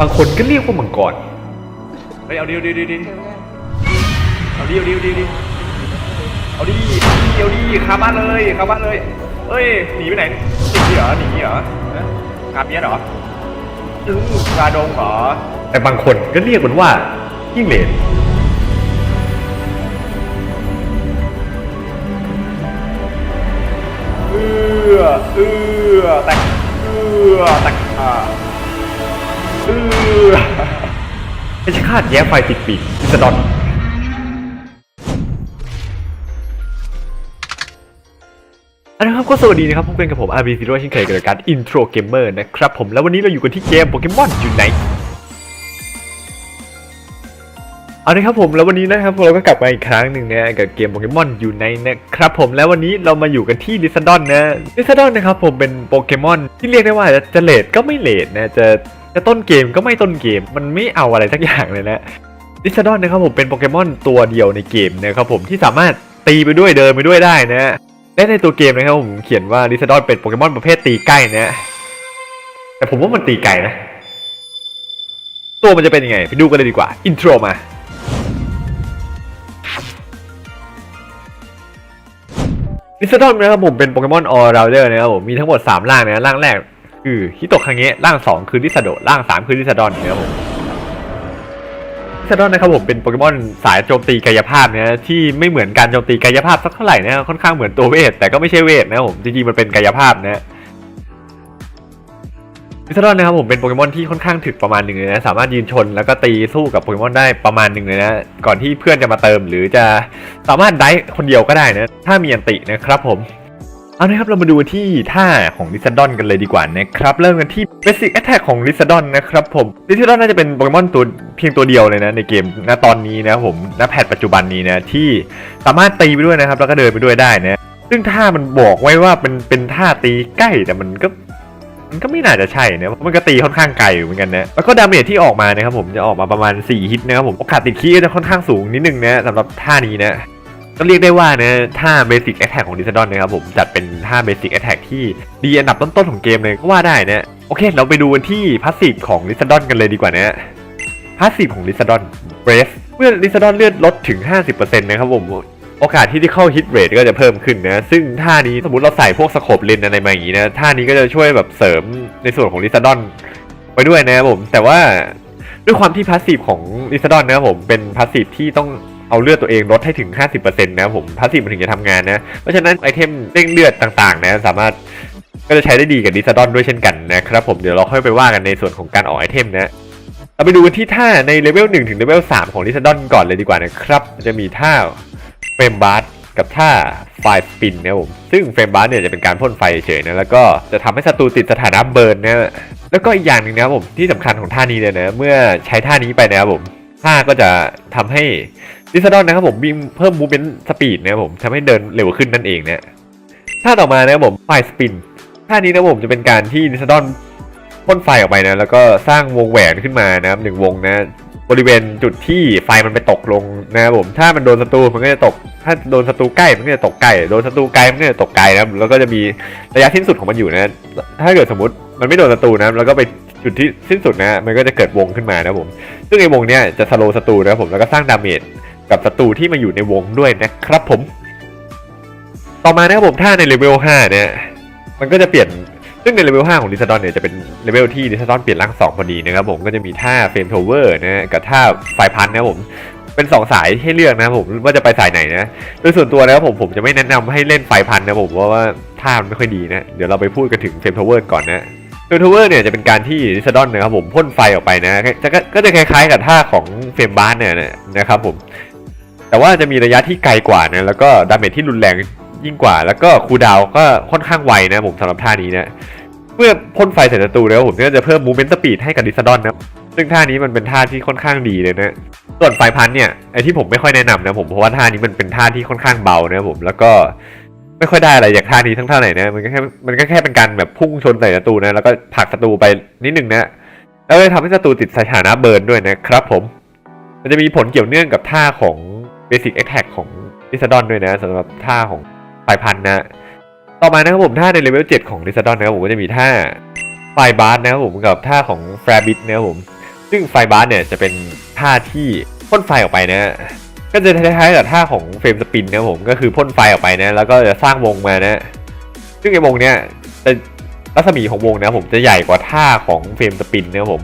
บางคนก็เรียกว่ามังกรเฮ้ยเอาดิเอาดิเอาดิเอาดิเอาดิเอาดิเอาดิเอาดิคาบ้านเลยคาบ้านเลยเฮ้ยหนีไปไหนหนีเหรอหนีเหรอคาเมียเหรออือคาดงเหรอแต่บางคนก็เรียกมันว่ายิ่งเหลนเอือเอือแตกเอือแตกอ่า ไม่ใช่คาดแย้ไฟติดปีกอิสดอนอันนะครับก็สวัสดีนะครับพบกันกับผมอาร์บีซีโร่เช่นเคยกับรายการอินโทรเกมเมอร์นะครับผมแล้ววันนี้เราอยู่กันที่เกมโปเกมอนอยู่ไหนเอาละครับผมแล้ววันนี้นะครับเราก็กลับมาอีกครั้งหนึ่งนะกับเกมโปเกมอนอยูไนนะครับผมแล้ววันนี้เรามาอยู่กันที่ลิซดอนนะลิซดอนนะครับผมเป็นโปเกมอนที่เรียกได้ว่าจะเลดก็ไม่เลดนะจะ จะต้นเกมก็ไม่ต้นเกม มันไม่เอาอะไรสักอย่างเลยนะลิซาดอนนะครับผมเป็นโปเกมอนตัวเดียวในเกมนะครับผมที่สามารถตีไปด้วยเดินไปด้วยได้นะและในตัวเกมนะครับผมเขียนว่าลิซาดอนเป็นโปเกมอนประเภทตีใกล้นะแต่ผมว่ามันตีไกลนะ ตัวมันจะเป็นยังไง ไปดูกันเลยดีกว่า อินโทรมาลิซาดอนนะครับผมเป็นโปเกมอนออร์ราเดอร์นะครับผมมีทั้งหมด3ร่างนะร่างแรก คือฮิโตะคังเงะร่าง 2 คือลิซาโดะร่าง 3 คือลิซาดอนนะครับผมลิซาดอนนะครับผมเป็นโปเกมอนสายโจมตีกายภาพนะที่ไม่เหมือนการโจมตีกายภาพสักเท่าไหร่นะค่อนข้างเหมือนตัวเวท แต่ก็ไม่ใช่เวทนะครับผมจริงๆมันเป็นกายภาพนะลิซาดอนนะครับผมเป็นโปเกมอนที่ค่อนข้างถึกประมาณหนึ่งเลยนะสามารถยืนชนแล้วก็ตีสู้กับโปเกมอนได้ประมาณหนึ่งเลยนะก่อนที่เพื่อนจะมาเติมหรือจะสามารถได้คนเดียวก็ได้นะถ้ามีอันตินะครับผม เอาละครับเรามาดูที่ท่าของลิซาดอนกันเลยดีกว่านะครับเริ่มกันที่ Basic Attack ของลิซาดอนนะครับผมลิซาดอนน่าจะเป็นโปเกมอนตัวเพียงตัวเดียวเลยนะในเกมณตอนนี้นะผมณแพทปัจจุบันนี้นะที่สามารถตีไปด้วยนะครับแล้วก็เดินไปด้วยได้นะซึ่งท่ามันบอกไว้ว่าเป็นเป็นท่าตีใกล้แต่มันก็มันก็ไม่น่าจะใช่นะเพราะมันก็ตีค่อนข้างไกลอยู่เหมือนกันนะ แล้วก็ดาเมจที่ออกมานะครับผมจะออกมาประมาณ 4 ฮิตนะครับผม โอกาสติดคีย์ก็จะค่อนข้างสูงนิดนึงนะสำหรับท่านี้นะ ก็เรียกได้ว่านะท่าเบสิ c แอ t แทกของดิซดอนนะครับผมจัดเป็นท่าเบสิ c แอ t แทกที่ดีอันดับต้นๆของเกมเลยก็ว่าได้นะโอเค เราไปดูกันที่พาสซีฟของลิซดอนกันเลยดีกว่านะพาสซีฟของลิซดอนเบรสเมื่อลิซดอนเลือดลดถึง 50%นะครับผมโอกาสที่ที่เข้าฮิตเรทก็จะเพิ่มขึ้นนะ ซึ่งท่านี้สมมติเราใส่พวกสโคปเลนอะไรมาอย่างนี้นะ ท่านี้ก็จะช่วยแบบเสริมในส่วนของลิซาดอนไปด้วยนะครับผม แต่ว่าด้วยความที่พาสซีฟของลิซาดอนนะครับผมเป็นพาสซีฟที่ต้อง เอาเลือดตัวเองลดให้ถึง 50%นะครับผมพาสซีฟมันถึงจะทำงานนะ เพราะฉะนั้นไอเทมเร่งเลือดต่างๆ นะ สามารถก็จะใช้ได้ดีกับลิซาดอนด้วยเช่นกันนะครับผมเดี๋ยวเราค่อยไปว่ากันในส่วนของการออกไอเทมนะเราไปดูกันที่ท่าในเลเวล1ถึงเลเวล3ของลิซาดอนก่อนเลยดีกว่านะครับ จะมีท่าเฟรมบาร์กับท่าไฟสปินนะผมซึ่งเฟรมบาร์เนี่ยจะเป็นการพ่นไฟเฉยๆนะแล้วก็จะทำให้ศัตรูติดสถานะเบิร์นนะแล้วก็อีกอย่างหนึ่งนะครับผมที่สำคัญของท่านี้เลยนะ เมื่อใช้ท่านี้ไปนะครับผมท่าก็จะทำให้ ดิสดอนนะครับผมมีเพิ่มมูเมนต์สปีดนะครับผมทำให้เดินเร็วขึ้นนั่นเองเนะท่าต่อมานะครับผมไฟสปินท่านี้นะครับผมจะเป็นการที่ดิสดอนพ่นไฟออกไปนะแล้วก็สร้างวงแหวนขึ้นมานะครับหนึ่งวงนะบริเวณจุดที่ไฟมันไปตกลงนะครับผมถ้ามันโดนศัตรูมันก็จะตก ถ้าโดนศัตรูใกล้มันก็จะตกใกล้โดนศัตรูไกลมันก็จะตกไกลนะครับแล้วก็จะมีระยะสิ้นสุดของมันอยู่นะ ถ้าเกิดสมมติมันไม่โดนศัตรูนะแล้วก็ไปจุดที่สิ้นสุดนะมันก็จะเกิดวงขึ้นมานะครับผมซึ่งไอ้วงเนี้ยจะสโลว์ศัตรูนะครับผมแล้วก็สร้างดาเมจ กับศัตรูที่มาอยู่ในวงด้วยนะครับผม ต่อมานะครับผมถ้าในเลเวล5เนี่ย มันก็จะเปลี่ยนซึ่งในเลเวล5ของดิสดอนเนี่ยจะเป็นเลเวลที่ดิสดอนเปลี่ยนร่าง2พอดีนะครับผมก็จะมีท่าเฟรมโทเวอร์นะกับท่าไฟพันนะครับผมเป็น2สายให้เลือกนะครับผมว่าจะไปสายไหนนะโดยส่วนตัวแล้วผมผมจะไม่แนะนำให้เล่นไฟพันนะผมเพราะว่าท่ามันไม่ค่อยดีนะเดี๋ยวเราไปพูดกันถึงเฟรมโทเวอร์ก่อนนะเฟรมโทเวอร์เนี่ยจะเป็นการที่ดิสดอนนะครับผมพ่นไฟออกไปนะจะก็ก็จะคล้ายๆกับท่าของเฟรมบาร์เนี่ยนะครับผม แต่ว่าจะมีระยะที่ไกลกว่านะแล้วก็ดาเมจที่รุนแรงยิ่งกว่า แล้วก็คูดาวก็ค่อนข้างไวนะผมสำหรับท่านี้นะเมื่อพ่นไฟใส่ศัตรูแล้วผมก็จะเพิ่มมูเมนต์สปีดให้กับดิสดอนนะซึ่งท่านี้มันเป็นท่าที่ค่อนข้างดีเลยนะส่วนไฟพันเนี่ยไอที่ผมไม่ค่อยแนะนำนะผมเพราะว่าท่านี้มันเป็นท่าที่ค่อนข้างเบานะผมแล้วก็ไม่ค่อยได้อะไรจากท่านี้ทั้งท่าไหร่นะมันก็แค่มันก็แค่เป็นการแบบพุ่งชนใส่ศัตรูนะแล้วก็ผลักศัตรูไปนิดนึงนะแล้วก็ทำให้ศัตรูติดสถานะเบิร์นด้วยนะครับผม มันจะมีผลเกี่ยวเนื่องกับท่าของ Basic Attack ของดิสดอนด้วยนะสำหรับท่าของไฟพันธุ์นะ ต่อมานะครับผมท่าในเลเวล7ของดิสดอนนะครับผมก็จะมีท่าไฟบาร์นะครับผมกับท่าของแฟร์บิทนะครับผมซึ่งไฟบาร์เนี่ยจะเป็นท่าที่พ่นไฟออกไปนะก็จะคล้ายๆกับท่าของเฟรมสปินนะครับผมก็คือพ่นไฟออกไปนะ แล้วก็จะสร้างวงมานะ ซึ่งไอ้วงเนี้ยจะรัศมีของวงนะผมจะใหญ่กว่าท่าของเฟรมสปินนะครับผม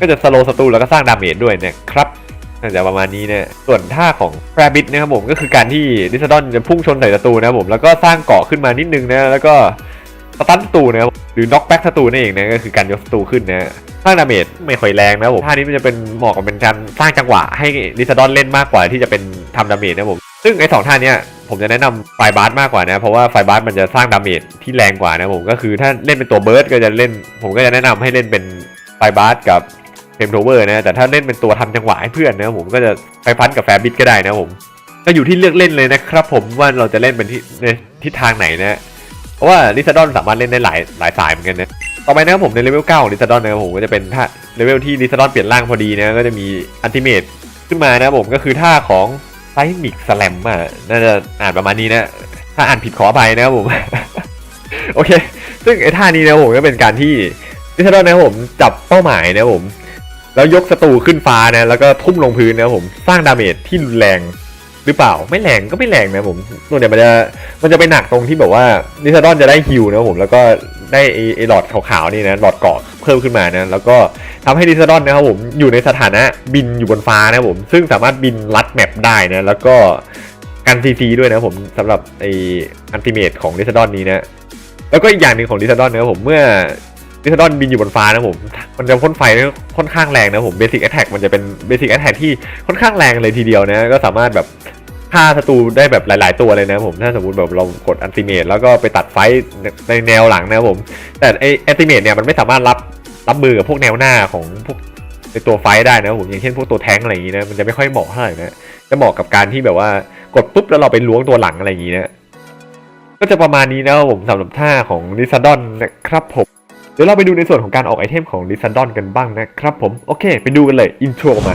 ก็จะสโลว์ศัตรูแล้วก็สร้างดาเมจด้วยนะครับ น่าจะประมาณนี้นะส่วนท่าของแ a บิ t นะครับผมก็คือการที่ดิสดอนจะพุ่งชนใส่ศัตรูนะครับผมแล้วก็สร้างเกาะขึ้นมานิดนึงนะแล้วก็สตันศัตรูนะครับหรือน็อกแบ็กศัตรูนั่นเองนะก็คือการยกศัตรูขึ้นนะสร้างดาเมจไม่ค่อยแรงนะผมท่านี้มันจะเป็นเหมาะกับเป็นการสร้างจังหวะให้ดิสดอนเล่นมากกว่าที่จะเป็นทำดาเมจนะผมซึ่งไอ้สองท่านี้ผมจะแนะนำไฟบาร์มากกว่านะ เพราะว่าไฟบาร์มันจะสร้างดาเมจที่แรงกว่านะผมก็คือถ้าเล่นเป็นตัวเบิร์ดก็จะเล่น ผมก็จะแนะนำให้เล่นเป็นไฟบาร์กับ เฟมโทเวอร์นะ แต่ถ้าเล่นเป็นตัวทำจังหวะให้เพื่อนนะผมก็จะไปพันกับแฟร์บิทก็ได้นะผม ก็อยู่ที่เลือกเล่นเลยนะครับผมว่าเราจะเล่นเป็นที่ในทิศทางไหนนะเพราะว่าลิซาดอนสามารถเล่นได้หลายหลายสายเหมือนกันนะต่อไปนะครับผมในเลเวล9ของลิซาดอนนะครับผมก็จะเป็นท่าเลเวลที่ลิซาดอนเปลี่ยนร่างพอดีนะก็จะมีอันติเมตขึ้นมานะผมก็คือท่าของไซมิกสแลมอะน่าจะอ่านประมาณนี้นะ ถ้าอ่านผิดขออภัยนะครับผม โอเค ซึ่งไอ้ท่านี้นะผมก็เป็นการที่ลิซาดอนนะครับผมจับเป้าหมายนะครับผม แล้วยกศัตรูขึ้นฟ้านะแล้วก็ทุ่มลงพื้นนะครับผมสร้างดาเมจที่รุนแรงหรือเปล่าไม่แรงก็ไม่แรงนะผมส่วนใหญ่มันจะมันจะไปหนักตรงที่แบบว่านิซาดอนจะได้ฮิวนะครับผมแล้วก็ได้ไอ้ไอ้หลอดขาวๆนี่นะหลอดเกาะเพิ่มขึ้นมานะแล้วก็ทำให้นิซาดอนนะครับผมอยู่ในสถานะบินอยู่บนฟ้านะครับผมซึ่งสามารถบินลัดแมปได้นะแล้วก็กันซีซีด้วยนะครับผมสำหรับไอ้อันติเมตของนิซาดอนนี้นะแล้วก็อีกอย่างหนึ่งของดิซาดอนนะครับผมเมื่อ ดิซาดอนบินอยู่บนฟ้านะผม มันจะพ่นไฟค่อนข้างแรงนะผมเบสิ c แอ t แทกมันจะเป็นเบสิ c แอ t แทกที่ค่อนข้างแรงเลยทีเดียวนะ ก็สามารถแบบฆ่าศัตรูได้แบบหลาย ๆ ตัวเลยนะผม ถ้าสมมติแบบเรากดอันติเมตแล้วก็ไปตัดไฟในแนวหลังนะผม แต่ไออันติเมตเนี่ยมันไม่สามารถรับรับมือกับพวกแนวหน้าของพวกในตัวไฟได้นะผมอย่างเช่นพวกตัวแท้งอะไรอย่างนี้นะมันจะไม่ค่อยเหมาะเท่าไหร่นะจะเหมาะกับการที่แบบว่ากดปุ๊บแล้วเราไปล้วงตัวหลังอะไรอย่างนี้นะก็จะประมาณนี้นะครับผมสำหรับท่าของลิซาดอนนะครับผม เดี๋ยวเราไปดูในส่วนของการออกไอเทมของลิซาดอนกันบ้างนะครับผม โอเค ไปดูกันเลย อินโทรมา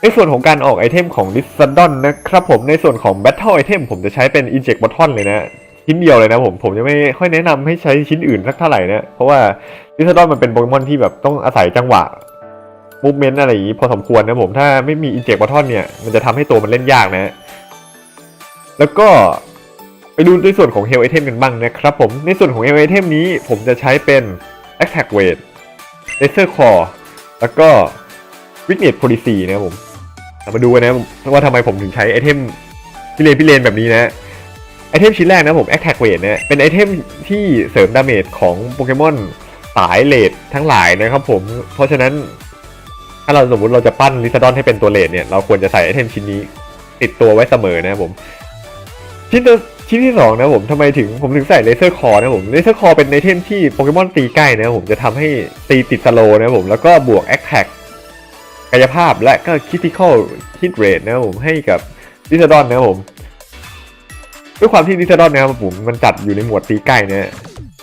ในส่วนของการออกไอเทมของลิซาดอนนะครับผมในส่วนของ Battle Item ผมจะใช้เป็น Inject Button เลยนะชิ้นเดียวเลยนะผมผมจะไม่ค่อยแนะนำให้ใช้ชิ้นอื่นสักเท่าไหร่นะเพราะว่าลิซาดอนมันเป็นโปเกมอนที่แบบต้องอาศัยจังหวะมูฟเมนต์อะไรอย่างนี้พอสมควรนะผมถ้าไม่มีอินเจกบัตทอนเนี่ยมันจะทำให้ตัวมันเล่นยากนะ แล้วก็ ไปดูในส่วนของเฮลไอเทมกันบ้างนะครับผม ในส่วนของเฮลไอเทมนี้ผมจะใช้เป็น Attack Weight Laser Core แล้วก็ Weakness Policy นะครับผมมาดูกันนะว่าทำไมผมถึงใช้ไอเทมพิเรนพิเรนแบบนี้นะไอเทมชิ้นแรกนะผม Attack Weight เนี่ยเป็นไอเทมที่เสริมดาเมจของโปเกมอนสายเลดทั้งหลายนะครับผม เพราะฉะนั้นถ้าเราสมมติเราจะปั้นลิซาดอนให้เป็นตัวเลดเนี่ยเราควรจะใส่ไอเทมชิ้นนี้ ติดตัวไว้เสมอนะครับผม ชิ้นตัว ชิ้นที่สองนะผมทำไมถึงผมถึงใส่เลเซอร์คอนะผมเลเซอร์คอเป็นไอเทมที่โปเกมอนตีใกล้นะผมจะทำให้ตีติดสโลนะผมแล้วก็บวกแอคแท็กกายภาพและก็คิติคอลฮิตเรทนะผมให้กับลิซาดอนนะผมด้วยความที่ลิซาดอนนะครับผมมันจัดอยู่ในหมวดตีใกล้นี่ย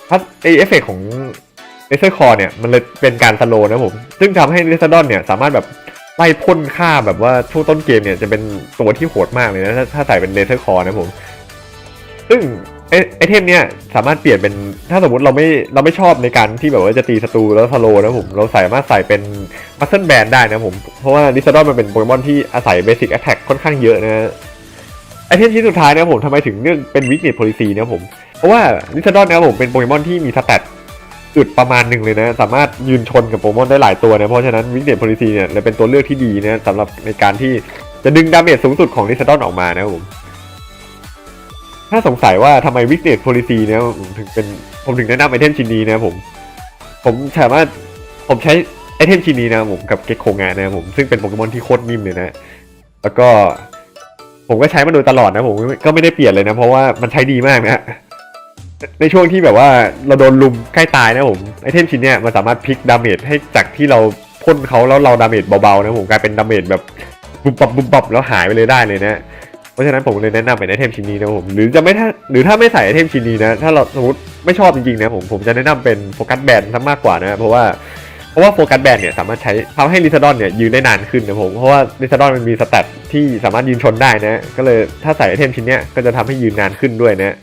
ถ้าไอเอฟเฟกของเลเซอร์คอเนี่ยมันเลยเป็นการสโลนะผม ซึ่งทำให้เลซาดอนเนี่ยสามารถแบบไล่พ่นฆ่าแบบว่าช่วงต้นเกมเนี่ยจะเป็นตัวที่โหดมากเลยนะถ้าถ้าใส่เป็นเลเซอร์คอนะผม ซึ่งไอไอเทมเนี่ยสามารถเปลี่ยนเป็นถ้าสมมติเราไม่เราไม่ชอบในการที่แบบว่าจะตีศัตรูแล้วสโลนะผมเราสามารถใส่เป็นมัสเซิลแบนได้นะผม เพราะว่าลิซาดอนมันเป็นโปเกมอนที่อาศัยเบสิกแอ t แทกค่อนข้างเยอะนะไอเทมชิ้นสุดท้ายนะผมทำไมถึงเลือกเป็นวิกเนตโพลิซีนะผม เพราะว่าลิซาดอนนะผมเป็นโปเกมอนที่มีสแตทอึดประมาณหนึ่งเลยนะ สามารถยืนชนกับโปเกมอนได้หลายตัวนะเพราะฉะนั้นวิกเนตโพลิซีเนี่ยเลยเป็นตัวเลือกที่ดีนะสำหรับในการที่จะดึงดาเมจสูงสุดของลิซาดอนออกมานะครับผม ถ้าสงสัยว่าทำไมวิกเนตโพลิซีเนี่ยผมถึงเป็นผมถึงแนะนำไอเทมชิ้นนี้นะผม ผมสามารถผมใช้ไอเทมชิ้นนี้นะผมกับเก็กโคงะนะผมซึ่งเป็นโปเกมอนที่โคตรนิ่มเลยนะ แล้วก็ผมก็ใช้มาโดยตลอดนะผมก็ไม่ได้เปลี่ยนเลยนะ เพราะว่ามันใช้ดีมากนะในช่วงที่แบบว่าเราโดนลุมใกล้ตายนะผมไอเทมชิ้นเนี้ยมันสามารถพลิกดาเมจให้จากที่เราพ่นเขาแล้วเราดาเมจเบาๆนะผมกลายเป็นดาเมจแบบบุบบับบุบบับแล้วหายไปเลยได้เลยนะ เพราะฉะนั้นผมเลยแนะนำเป็นไอเทมชิ้นนี้นะผมหรือจะไม่ถ้าหรือถ้าไม่ใส่ไอเทมชิ้นนี้นะถ้าเราสมมติไม่ชอบจริงๆนะผมผมจะแนะนำเป็นโฟกัสแบนซะมากกว่านะเพราะว่าเพราะว่าโฟกัสแบนเนี่ยสามารถใช้ทำให้ลิซาดอนเนี่ยยืนได้นานขึ้นนะผมเพราะว่าลิซาดอนมันมีสแตทที่สามารถยืนชนได้นะก็เลยถ้าใส่ไอเทมชิ้นเนี้ยก็จะทำให้ยืนนานขึ้นด้วยนะ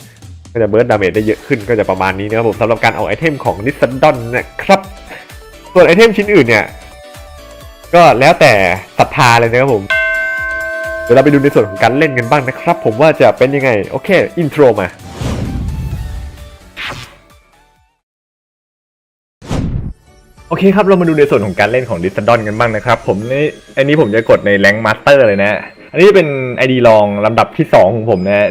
ก็จะเบิร์ดดาเมจได้เยอะขึ้นก็จะประมาณนี้นะครับผมสำหรับการเอาไอเทมของนิซันดอนนะครับส่วนไอเทมชิ้นอื่นเนี่ยก็แล้วแต่ศรัทธาเลยนะครับผม เดี๋ยวเราไปดูในส่วนของการเล่นกันบ้างนะครับ ผมว่าจะเป็นยังไง โอเค อินโทรมาโอเคครับ เรามาดูในส่วนของการเล่นของดิสดอนกันบ้างนะครับ ผมนี่อันนี้ผมจะกดในแรงมาสเตอร์เลยนะ อันนี้เป็น ID รองลำดับที่ 2 ของผมนะ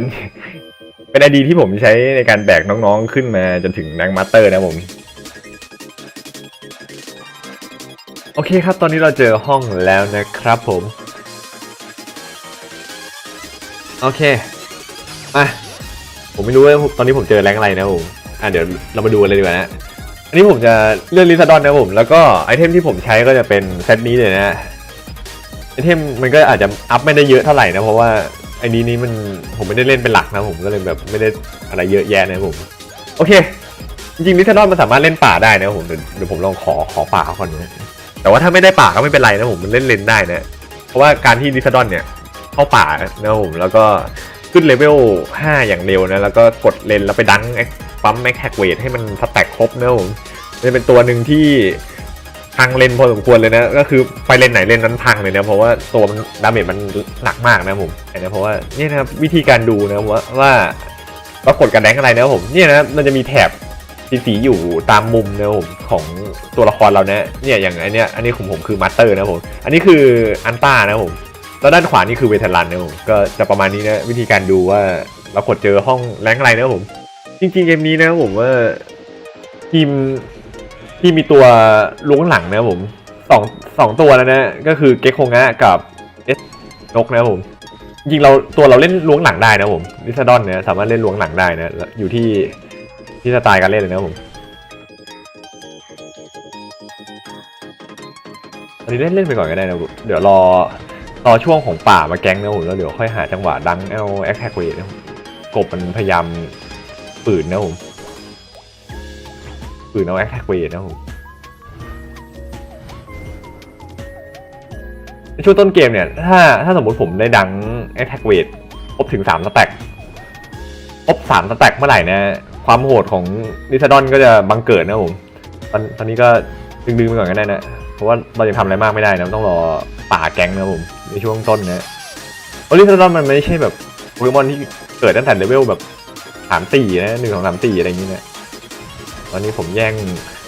เป็น ID ที่ผมใช้ในการแบกน้องๆขึ้นมาจนถึงแรงมาสเตอร์นะผม โอเคครับ ตอนนี้เราเจอห้องแล้วนะครับผม โอเคอะผมไม่รู้ว่าตอนนี้ผมเจอแรงอะไรนะผมอะเดี๋ยวเรามาดูกันเลยดีกว่านะ อันนี้ผมจะเลือกลิซาดอนนะผม แล้วก็ไอเทมที่ผมใช้ก็จะเป็นเซตนี้เลยนะไอเทมมันก็อาจจะอัพไม่ได้เยอะเท่าไหร่นะเพราะว่าไอ้นี้นี้มันผมไม่ได้เล่นเป็นหลักนะผมก็เลยแบบไม่ได้อะไรเยอะแยะนะผมโอเค จริงๆลิซาดอนมันสามารถเล่นป่าได้นะผมเดี๋ยวเดี๋ยวผมลองขอขอป่าก่อนนะแต่ว่าถ้าไม่ได้ป่าก็ไม่เป็นไรนะผมมันเล่นเลนได้นะ เพราะว่าการที่ลิซาดอนเนี่ย เข้าป่านะผมแล้วก็ขึ้นเลเวล 5 อย่างเร็วนะ แล้วก็กดเลนแล้วไปดังปั๊มแม็กแฮกเวทให้มันสแต็กครบนะผมจะเป็นตัวหนึ่งที่พังเลนพอสมควรเลยนะ ก็คือไปเลนไหนเลนนั้นพังเลยนะเพราะว่าตัวมันดาเมจมันหนักมากนะผมนะเพราะว่านี่นะครับวิธีการดูนะว่าว่าว่ากดกับแดงอะไรนะผมเนี่ยนะมันจะมีแถบสีสีๆอยู่ตามมุมนะผมของตัวละครเรานะเนี่ยอย่างอันเนี้ยอันนี้ของผมคือมาสเตอร์นะผมอันนี้คืออันต้านะผม แล้วด้านขวานี่คือเวทรันนะผมก็จะประมาณนี้นะวิธีการดูว่าเรากดเจอห้องแรงอะไรนะผม จริงๆเกมนี้นะผมว่าทีมที่มีตัวล้วงหลังนะผมสองสองตัวแล้วนะ ก็คือเกคโคงะกับเอสนกนะผมจริงเราตัวเราเล่นล้วงหลังได้นะผมลิซาดอนเนี่ยสามารถเล่นล้วงหลังได้นะอยู่ที่ที่สไตล์การเล่นเลยนะผมอันนี้เล่นเล่นไปก่อนก็ได้นะเดี๋ยวรอ รอช่วงของป่ามาแก๊งนะผมแล้วเดี๋ยวค่อยหาจังหวะดังเอาแอคแท็กเวทนะกบมันพยายามปืนนะผมปืนเอาแอคแท็กเวทนะผมในช่วงต้นเกมเนี่ย ถ้าถ้าสมมติผมได้ดังแอคแท็กเวทครบถึงสามสแต็กครบสามสแต็กเมื่อไหร่นะ ความโหดของนิซาดอนก็จะบังเกิดนะผมตอนตอนนี้ก็ดึงๆไปก่อนก็ได้นะ เพราะว่าเราจะทำอะไรมากไม่ได้นะ ต้องรอป่าแก๊งนะผม ในช่วงต้นนะโอลิซาดอนมันไม่ใช่แบบโปเกมอนที่เกิดตั้งแต่เลเวลแบบสามสี่นะหนึ่งของสามสี่อะไรอย่างนี้นะตอนนี้ผมแย่ง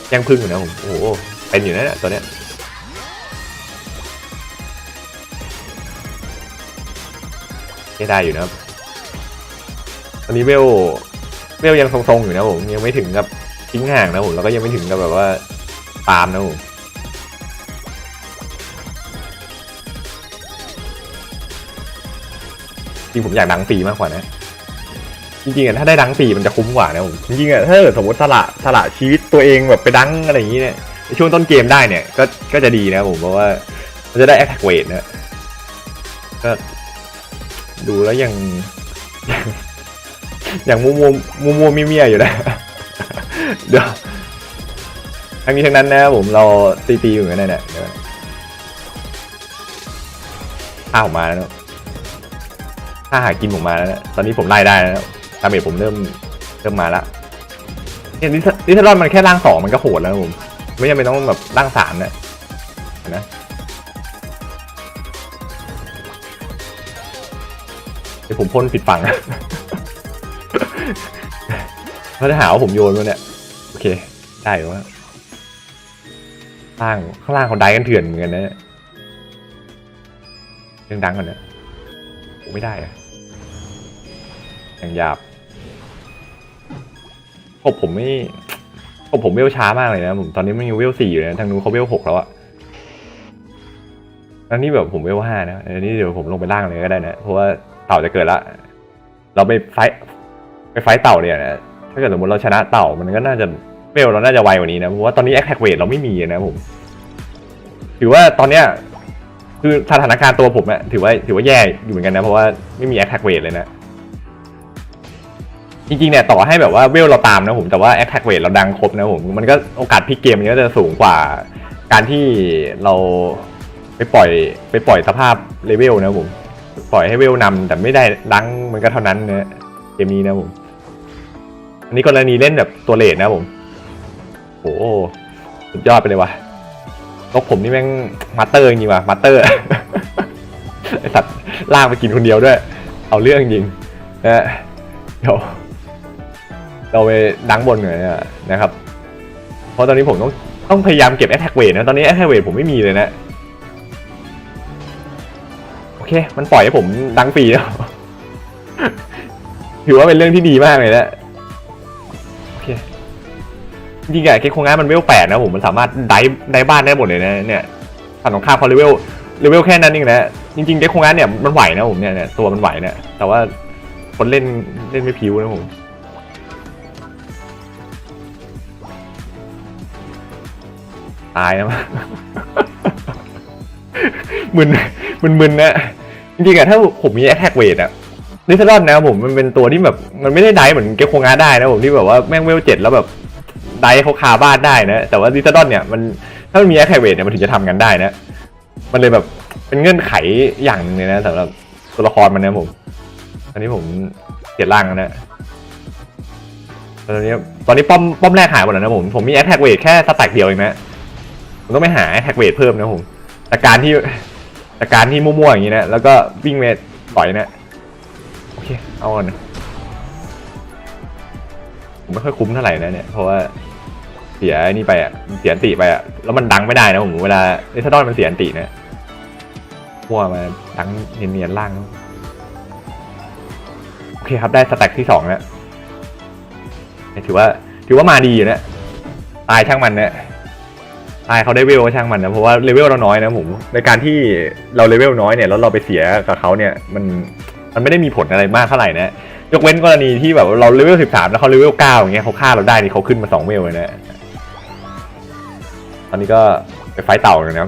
แย่งพึ่งอยู่นะผมโอ้โหเป็นอยู่นะตัวเนี้ยไม่ได้อยู่นะครับตอนนี้เวลเวลยังทรงๆอยู่นะผมยังไม่ถึงกับทิ้งห่างนะผมแล้วก็ยังไม่ถึงกับแบบว่าตามนะผม จริงผมอยากดังฟรีมากกว่านะ จริงๆอะถ้าได้ดังฟรีมันจะคุ้มกว่านะผมจริงๆอะถ้าเกิดสมมติสละสละชีวิตตัวเองแบบไปดังอะไรอย่างนี้เนี่ยในช่วงต้นเกมได้เนี่ย ก็ก็จะดีนะผมเพราะว่ามันจะได้ attack weight นะก็ดูแล้วยังอยังยังมัวมัวมัวมัวเมียอยู่นะเดี๋ยวทั้งนี้ทั้งนั้นนะผมเราตีตีๆอยู่กันนะเนี่ยเดี๋ยวข้าวมาแล้วาหากินผมมาแล้วนะตอนนี้ผมไล่ได้แล้วดาเมจผมเริ่มเริ่มมาแล้วเนี่ยนิสนิสรอนมันแค่ร่างสองมันก็โหดแล้วผม ไม่จำเป็นต้องแบบร่างสามนะเห็นะเดี๋ยวผมพ่นผิดฝั่งเขาจะหาว่าผมโยนมาเนี่ย โอเค ได้หรือว่าล่างข้างล่างเขาได้กันเถื่อนเหมือนกันนะเรื่องดังกันเนี่ยโอ้ไม่ได้อะ อย่างหยาบกบผมไม่กบผมเวลช้ามากเลยนะผมตอนนี้มันยังเวลสี่อยู่นะทางนู้นเขาเวลหกแล้วอะแล้วนี่แบบผมเวลห้านะอันนี้เดี๋ยวผมลงไปล่างเลยก็ได้นะ เพราะว่าเต่าจะเกิดละ เราไปไฟไปไฟเต่าเนี่ยนะ ถ้าเกิดสมมติเราชนะเต่ามันก็น่าจะเวลเราน่าจะไวกว่านี้นะ เพราะว่าตอนนี้แอคแท็กเวทเราไม่มีนะผม ถือว่าตอนเนี้ยคือสถานการณ์ตัวผมอะถือว่าถือว่าแย่อยู่เหมือนกันนะ เพราะว่าไม่มีแอคแท็กเวทเลยนะ จริงๆเนี่ยต่อให้แบบว่าเวลเราตามนะผมแต่ว่าแอคแท็กเวทเราดังครบนะผมมันก็โอกาสพลิกเกมมันก็จะสูงกว่าการที่เราไปปล่อยไปปล่อยสภาพเลเวลนะผม ปล่อยให้เวลนำแต่ไม่ได้ดังมันก็เท่านั้นนะเกมนี้นะผมอันนี้กรณีเล่นแบบตัวเลดนะผมโอ้โหสุดยอดไปเลยวะนกผมนี่แม่งมาเตอร์จริงว่ะมาเตอร์ไอสัตว์ลากไปกินคนเดียวด้วย เอาเรื่องจริงนะเดี๋ยว เราไปดังบนหน่อยนะครับ เพราะตอนนี้ผมต้องต้องพยายามเก็บแอ t แทกเวทนะ ตอนนี้แอ t แทกเวทผมไม่มีเลยนะ โอเค มันปล่อยให้ผมดังฟรีแล้ว ถือว่าเป็นเรื่องที่ดีมากเลยนะโอเค จริงๆอะเกโคงานมันเวลแปดนะผมมันสามารถได้ได้บ้านได้หมดเลยนะ เนี่ยฝั่งตรงข้ามเขาเลเวลเลเวลแค่นั้นเองนะ จริงๆเกโคงานเนี่ยมันไหวนะผมเนี่ยเนี่ยตัวมันไหวเนี่ยแต่ว่าคนเล่นเล่นไม่พิ้วนะผม ตายนะมั้มึนมึนมึนนะจริงๆอะถ้าผมมี attack weight อะนิสซอนนะผมมันเป็นตัวที่แบบมันไม่ได้ไดเหมือนเกโคงาได้นะผมที่แบบว่าแม่งเวลเจ็ดแล้วแบบไดเขาคาบ้านได้นะ แต่ว่าดิสซอนเนี่ยมันถ้ามันมี attack weight เนี่ยมันถึงจะทำกันได้นะ มันเลยแบบเป็นเงื่อนไขอย่างหนึ่งเลยนะสำหรับตัวละครมันนะผมตอนนี้ผมเกลียดล่างแล้วนะตอนนี้ตอนนี้ป้อมป้อมแรกหายหมดแล้วนะผม ผมมี attack weight แค่สแต็กเดียวเองนะ มต้องไปหาแท็กเวทเพิ่มนะผมแต่การที่แต่การที่มั่วๆอย่างนี้นะ แล้วก็วิ่งเมทต่อยนะโอเค เอาก่อนนะผมไม่ค่อยคุ้มเท่าไหร่นะเนี่ย เพราะว่าเสียนี่ไปอะ เสียอันติไปอะ แล้วมันดังไม่ได้นะผมเวลาเอทดอนมันเสียอันตินะมั่วมาดังเนียนๆล่างโอเคครับได้สแต็กที่สองแล้วถือว่า ถือว่ามาดีอยู่นะ ตายช่างมันเนะ ตายเขาได้เวลก็ช่างมันนะเพราะว่าเลเวลเราน้อยนะผมในการที่เราเลเวลน้อยเนี่ยแล้วเราไปเสียกับเขาเนี่ยมันมันไม่ได้มีผลอะไรมากเท่าไหร่นะยกเว้นกรณีที่แบบเราเลเวลสิบสามแล้วเขาเลเวลเก้าอย่างเงี้ยเขาฆ่าเราได้นี่เขาขึ้นมาสองเวลเลยนะตอนนี้ก็ไปไฟต์เต่าเลยนะ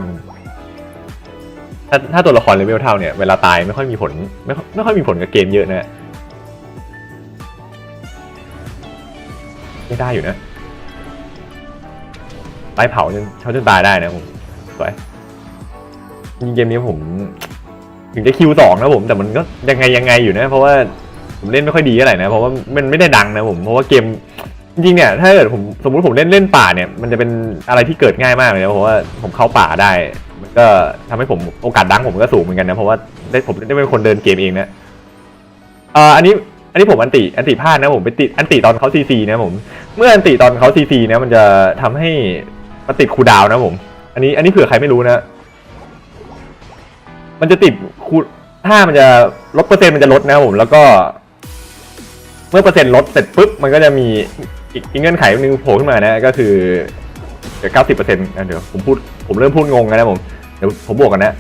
ถ้าถ้าตัวละครเลเวลเท่าเนี่ยเวลาตายไม่ค่อยมีผลไม่ไม่ค่อยมีผลกับเกมเยอะนะไม่ได้อยู่นะ ไล่เผาจนเขาจนตายได้นะผมสวยจริงเกมนี้ผมถึงจะคิวสองนะผมแต่มันก็ยังไงยังไงอยู่นะ เพราะว่าผมเล่นไม่ค่อยดีเท่าไหร่นะเพราะว่ามันไม่ได้ดังนะผมเพราะว่าเกมจริงๆเนี่ยถ้าเกิดผมสมมุติผมเล่นเล่นป่าเนี่ยมันจะเป็นอะไรที่เกิดง่ายมากเลยนะเพราะว่าผมเข้าป่าได้ มันก็ทำให้ผมโอกาสดังผมก็สูงเหมือนกันนะเพราะว่าได้ผมได้เป็นคนเดินเกมเองนะเอ่ออันนี้อันนี้ผมอันติอันติพลาดนะผมไปติอันติตอนเขาซีซีนะผม เมื่ออันติตอนเขาซีซีนะมันจะทำให้ มันติดคูดาวนะผม อันนี้อันนี้เผื่อใครไม่รู้นะ มันจะติดคูถ้ามันจะลดเปอร์เซ็นต์มันจะลดนะผม แล้วก็ เมื่อเปอร์เซ็นต์ลดเสร็จปุ๊บมันก็จะมีอีกอีกเงื่อนไขหนึงโผล่ขึ้นมานะ ก็คือเดี๋ยวเก้าสิบเปอร์เซ็นต์เดี๋ยวผมพูดผมเริ่มพูดงงแล้วนะผมเดี๋ยวผมบวกกันนะ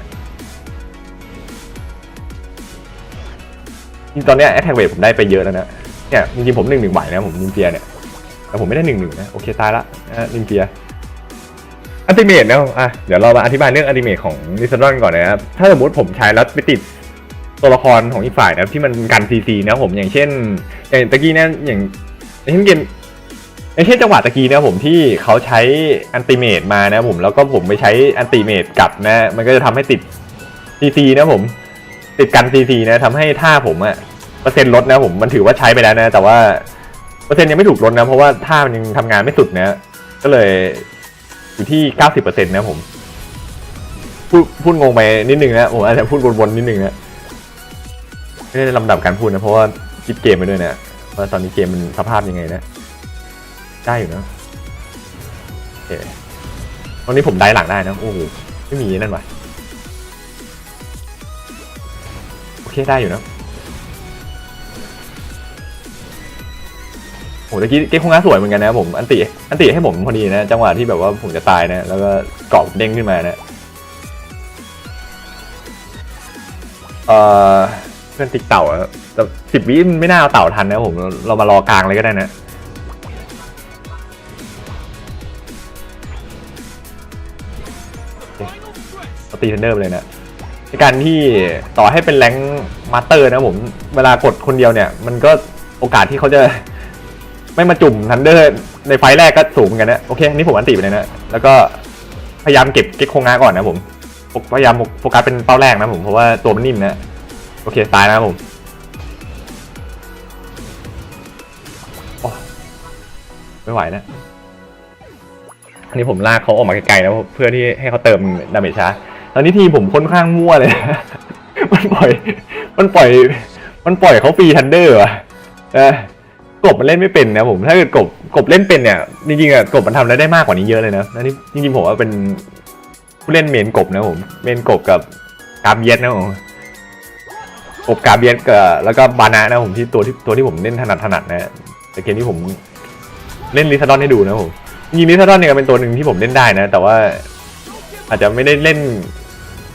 จริงตอนนี้แอ t แทกเวทผมได้ไปเยอะแล้วนะเนี่ยจริงๆผมหนึ่งหนึ่งไหวนะผมนิมเปียเนี่ยแต่ผมไม่ได้หนึ่งหนึ่งนะโอเคตายละนะนิมเปีย อันติเมตนะอะเดี๋ยวเรามาอธิบายเรื่องอันติเมตของนิสซันก่อนนะครับ ถ้าสมมติผมใช้แล้วไปติดตัวละครของอีกฝ่ายนะที่มันกันซีซีนะผมอย่างเช่นอย่างตะกี้นะอย่างอย่างเช่นเกมอย่างเช่นจังหวะตะกี้นะผมที่เขาใช้อันติเมตมานะผมแล้วก็ผมไปใช้อันติเมตกลับนะ มันก็จะทำให้ติดซีซีนะผมติดกันซีซีนะทำให้ท่าผมอะเปอร์เซ็นต์ลดนะผมมันถือว่าใช้ไปแล้วนะ แต่ว่าเปอร์เซ็นต์ยังไม่ถูกลดนะเพราะว่าท่ามันยังทำงานไม่สุดนะ ก็เลย อยู่ที่ 90%นะผม พูดพูดงงไปนิดนึงนะผมอาจจะพูดวนๆนิดนึงนะไม่ได้ลำดับการพูดนะ เพราะว่าคิดเกมไปด้วยนะว่าตอนนี้เกมมันสภาพยังไงนะ ได้อยู่นะโอเคตอนนี้ผมได้หลังได้นะโอ้โหไม่มีนั่นวะโอเคได้อยู่นะ โหตะกี้เก๊กคงงาสวยเหมือนกันนะผมอันติอันติให้ผมพอดีนะ จังหวะที่แบบว่าผมจะตายนะ แล้วก็เกาะเด้งขึ้นมานะเอ่อเพื่อนติ๊กเต่าอแต่สิบวิไม่น่าเอาเต่าทันนะผม เรามารอกลางเลยก็ได้นะเราตีเทนเดอร์ไปเลยนะในการที่ต่อให้เป็นแรงมาสเตอร์นะผม เวลากดคนเดียวเนี่ย มันก็โอกาสที่เขาจะ ไม่มาจุ่มทันเดอร์ในไฟล์แรกก็สูงเหมือนกันนะโอเคอันนี้ผมอันติไปเลยนะแล้วก็พยายามเก็บเก็กโคงงาก่อนนะผมพยายามโฟกัสเป็นเป้าแรกนะผมเพราะว่าตัวมันนิ่มนะโอเคตายนะผมไม่ไหวนะอันนี้ผมลากเขาออกมาไกลๆแล้วเพื่อที่ให้เขาเติมดาเมจช้าตอนนี้ทีผมค่อนข้างมั่วเลย มันปล่อย มันปล่อย มันปล่อยเขาฟรีทันเดอร์ว่ะ กบมันเล่นไม่เป็นนะผมถ้าเกิดกบกบเล่นเป็นเนี่ยจริงๆอะกบมันทำอะไรได้มากกว่านี้เยอะเลยนะนี่จริงๆผมว่าเป็นผู้เล่นเมนกบนะผมเมนกบกับกาเบียสนะผมกบกาเบียสกับแล้วก็บานะนะผมที่ตัวที่ตัวที่ผมเล่นถนัดถนัดนะแต่เกมที่ผมเล่นลิซาดอนให้ดูนะผมจริงๆลิซาดอนเนี่ยก็เป็นตัวหนึ่งที่ผมเล่นได้นะ แต่ว่าอาจจะไม่ได้เล่น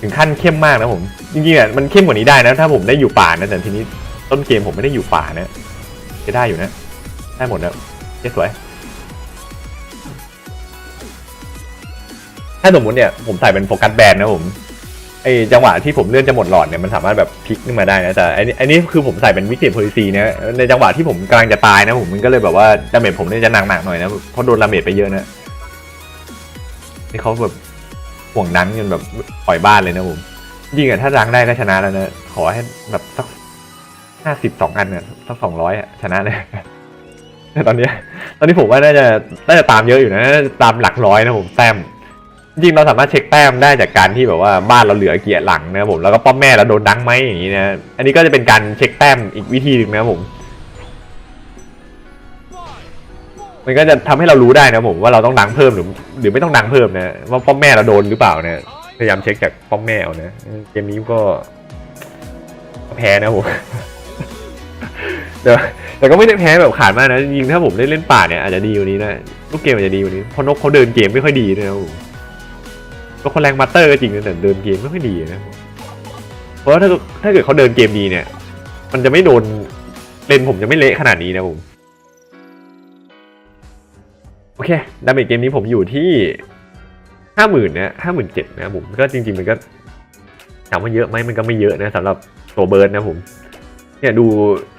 ถึงขั้นเข้มมากนะผมจริงๆอะมันเข้มกว่านี้ได้นะ ถ้าผมได้อยู่ป่านะแต่ทีนี้ต้นเกมผมไม่ได้อยู่ป่านะ จะได้อยู่นะ ได้หมดนะเจ๊สวย ถ้าสมมติเนี่ยผมใส่เป็นโฟกัสแบนนะผมไอจังหวะที่ผมเลื่อนจะหมดหลอดเนี่ยมันสามารถแบบพลิกขึ้นมาได้นะแต่อันนี้อันนี้คือผมใส่เป็นวิกฤตโพลิซีนะในจังหวะที่ผมกำลังจะตายนะผมมันก็เลยแบบว่าดาเมจผมเนี่ยจะหนักๆหน่อยนะเพราะโดนดาเมจไปเยอะนะนี่เขาแบบห่วงดังจนแบบปล่อยบ้านเลยนะผมจริงอะถ้าดังได้ก็ชนะแล้วนะขอให้แบบสัก ห้าสิบสองอันเนี่ยสักสองร้อยอะชนะเลยแต่ตอนนี้ ตอนนี้ผมว่าน่าจะน่าจะตามเยอะอยู่นะตามหลักร้อยนะผมแต้มจริงเราสามารถเช็คแต้มได้จากการที่แบบว่าบ้านเราเหลือเกียร์หลังนะผมแล้วก็ป้อมแม่เราโดนดังไหมอย่างนี้นะอันนี้ก็จะเป็นการเช็คแต้มอีกวิธีหนึ่งนะผม มันก็จะทำให้เรารู้ได้นะผมว่าเราต้องดังเพิ่มหรือหรือไม่ต้องดังเพิ่มนะว่าป้อมแม่เราโดนหรือเปล่านี่ยพยายามเช็คจากป้อมแม่เอานะเกมนี้ก็แพ้นะผม แต่แต่ก็ไม่ได้แพ้แบบขาดมากนะจริงถ้าผมได้เล่นป่าเนี่ยอาจจะดีกว่านี้นะลูกเกมอาจจะดีกว่านี้เพราะนกเขาเดินเกมไม่ค่อยดีนะครับผมก็คนแรงมาสเตอร์ก็จริงแต่เดินเกมไม่ค่อยดีนะเพราะถ้าถ้าเกิดเขาเดินเกมดีเนี่ย มันจะไม่โดนเลนผมจะไม่เละขนาดนี้นะผมโอเคดาเมจเกมนี้ผมอยู่ที่ห้าหมื่นนะห้าหมื่นเจ็ดนะผมก็จริง ๆ มันก็ถามว่าเยอะไหมมันก็ไม่เยอะนะสำหรับตัวเบิร์ดนะผม เนี่ยดู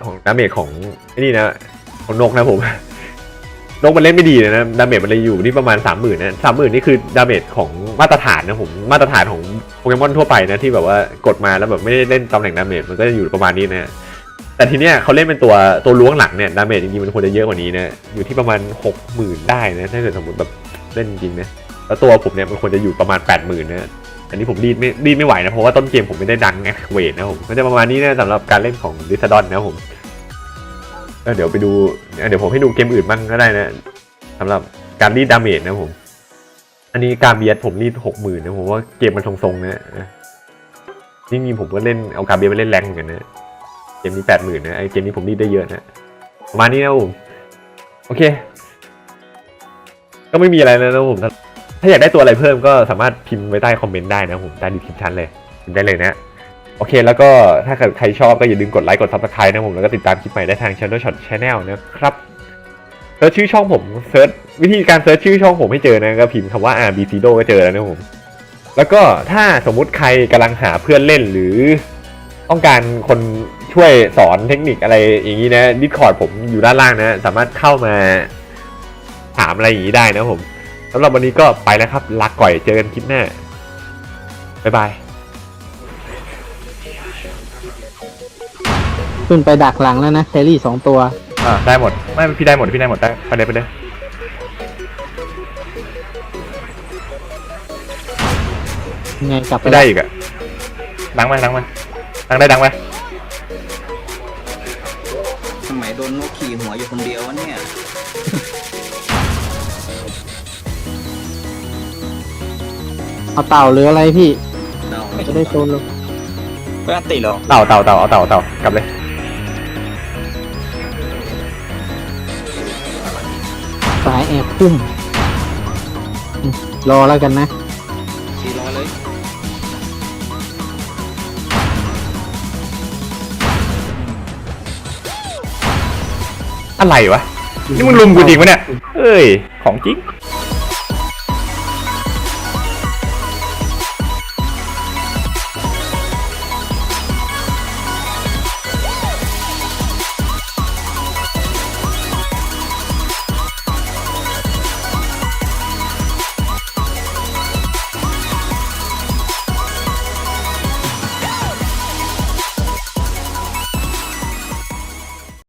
ของดาเมจของไอ้นี่นะของนกนะผม นกมันเล่นไม่ดีเลยนะดาเมจมันเลยอยู่ที่ประมาณสามหมื่นนะสามหมื่นนี่คือดาเมจของมาตรฐานนะผมมาตรฐานของโปเกมอนทั่วไปนะที่แบบว่ากดมาแล้วแบบไม่ได้เล่นตำแหน่งดาเมจมันก็จะอยู่ประมาณนี้นะแต่ทีเนี้ยเขาเล่นเป็นตัวตัวล้วงหลังเนี่ยดาเมจจริงๆมันควรจะเยอะกว่านี้นะอยู่ที่ประมาณหกหมื่นได้นะถ้าเกิดสมมติแบบเล่นจริงนะแล้วตัวผมเนี่ยมันควรจะอยู่ประมาณแปดหมื่นนะ อันนี้ผมรีดไม่รีดไม่ไหวนะเพราะว่าต้นเกมผมไม่ได้ดังแอคเวทนะผมก็จะประมาณนี้นะสำหรับการเล่นของดิซาดอนนะผมเดี๋ยวไปดูเดี๋ยวผมให้ดูเกมอื่นบ้างก็ได้นะสำหรับการรีดดาเมจนะผม อันนี้การเบียดผมรีดหกหมื่นนะผมว่าเกมมันทรงๆนะจริงๆผมก็เล่นเอาการเบียดไปเล่นแรงเหมือนกันนะเกมนี้แปดหมื่นนะไอเกมนี้ผมรีดได้เยอะนะประมาณนี้นะผมโอเค ก็ไม่มีอะไรแล้วนะผม ถ้าอยากได้ตัวอะไรเพิ่มก็สามารถพิมพ์ไว้ใต้คอมเมนต์ได้นะผมใต้ดีคริปชันเลยพิมพ์ได้เลยนะโอเค แล้วก็ถ้าใครชอบก็อย่าลืมกดไลค์กดซับสไครต์นะผมแล้วก็ติดตามคลิปใหม่ได้ทาง Channel Shot Channel นะครับเซิร์ชชื่อช่องผมเซิร์ชวิธีการเซิร์ชชื่อช่องผมให้เจอนะก็พิมพ์คำว่า RBC Do ก็เจอแล้วนะผม แล้วก็ถ้าสมมุติใครกำลังหาเพื่อนเล่นหรือต้องการคนช่วยสอนเทคนิคอะไรอย่างนี้นะดิสคอร์ดผมอยู่ด้านล่างนะ สามารถเข้ามาถามอะไรอย่างนี้ได้นะผม สำหรับวันนี้ก็ไปแล้วครับลาก่อยเจอกันคลิปหน้า บ๊ายบาย ขึ้นไปดักหลังแล้วนะเทรี่สองตัว อ่าได้หมด ไม่พี่ได้หมดพี่ได้หมดได้ไปเลยไปเลยยังไงกลับไปไม่ได้อีกอะดังไหมดังไหมดังได้ดังไหมสมัยโดนนกขี่หัวอยู่คนเดียววะเนี่ย เอาเต่าหรืออะไรพี่เราจะได้โซนลงเพื่อนติเหรอเต่าเต่าเต่าเอาเต่าเต่ากลับเลยสายแอบพุ่มอืมรอแล้วกันนะขี่รอเลยอะไรวะนี่มึงลุมกูจริงปะเนี่ยเอ้ยของจริง